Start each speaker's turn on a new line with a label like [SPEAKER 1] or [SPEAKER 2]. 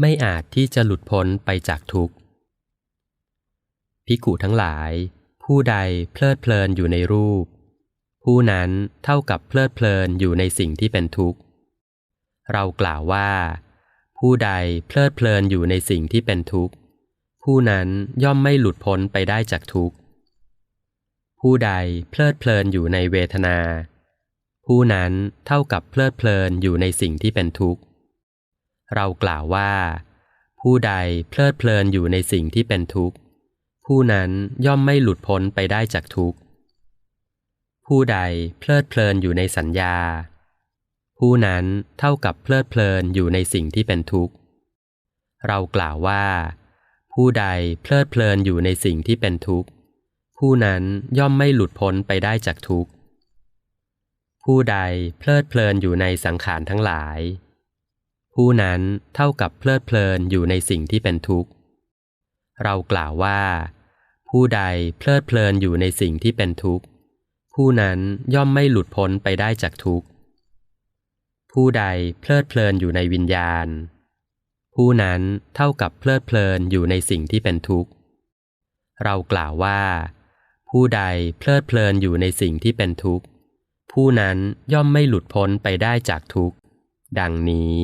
[SPEAKER 1] ไม่อาจที่จะหลุดพ้นไปจากทุกข์พิกุทั้งหลาย ผู้ใดเพลิดเพลินอยู่ในรูป ผู้นั้นเท่ากับเพลิดเพลินอยู่ในสิ่งที่เป็นทุกข์ เรากล่าวว่า ผู้ใดเพลิดเพลินอยู่ในสิ่งที่เป็นทุกข์ ผู้นั้นย่อมไม่หลุดพ้นไปได้จากทุกข์ ผู้ใดเพลิดเพลินอยู่ในเวทนา ผู้นั้นเท่ากับเพลิดเพลินอยู่ในสิ่งที่เป็นทุกข์ เรากล่าวว่า ผู้ใดเพลิดเพลินอยู่ในสิ่งที่เป็นทุกข์ ผู้นั้นย่อมไม่หลุดพ้นไปได้จากทุกข์ ผู้ใดเพลิดเพลินอยู่ในสัญญา ผู้นั้นเท่ากับเพลิดเพลินอยู่ในสิ่งที่เป็นทุกข์ เรากล่าวว่า ผู้ใดเพลิดเพลินอยู่ในสิ่งที่เป็นทุกข์ ผู้นั้นย่อมไม่หลุดพ้นไปได้จากทุกข์ ผู้ใดเพลิดเพลินอยู่ในสังขารทั้งหลาย ผู้นั้นเท่ากับเพลิดเพลินอยู่ในสิ่งที่เป็นทุกข์ เรากล่าวว่า ผู้ใดเพลิดเพลินอยู่ในสิ่งที่เป็นทุกข์ ผู้นั้นย่อมไม่หลุดพ้นไปได้จากทุกข์ ผู้ใดเพลิดเพลินอยู่ในวิญญาณ ผู้นั้นเท่ากับเพลิดเพลินอยู่ในสิ่งที่เป็นทุกข์ เรากล่าวว่า ผู้ใดเพลิดเพลินอยู่ในสิ่งที่เป็นทุกข์ ผู้นั้นย่อมไม่หลุดพ้นไปได้จากทุกข์ ดังนี้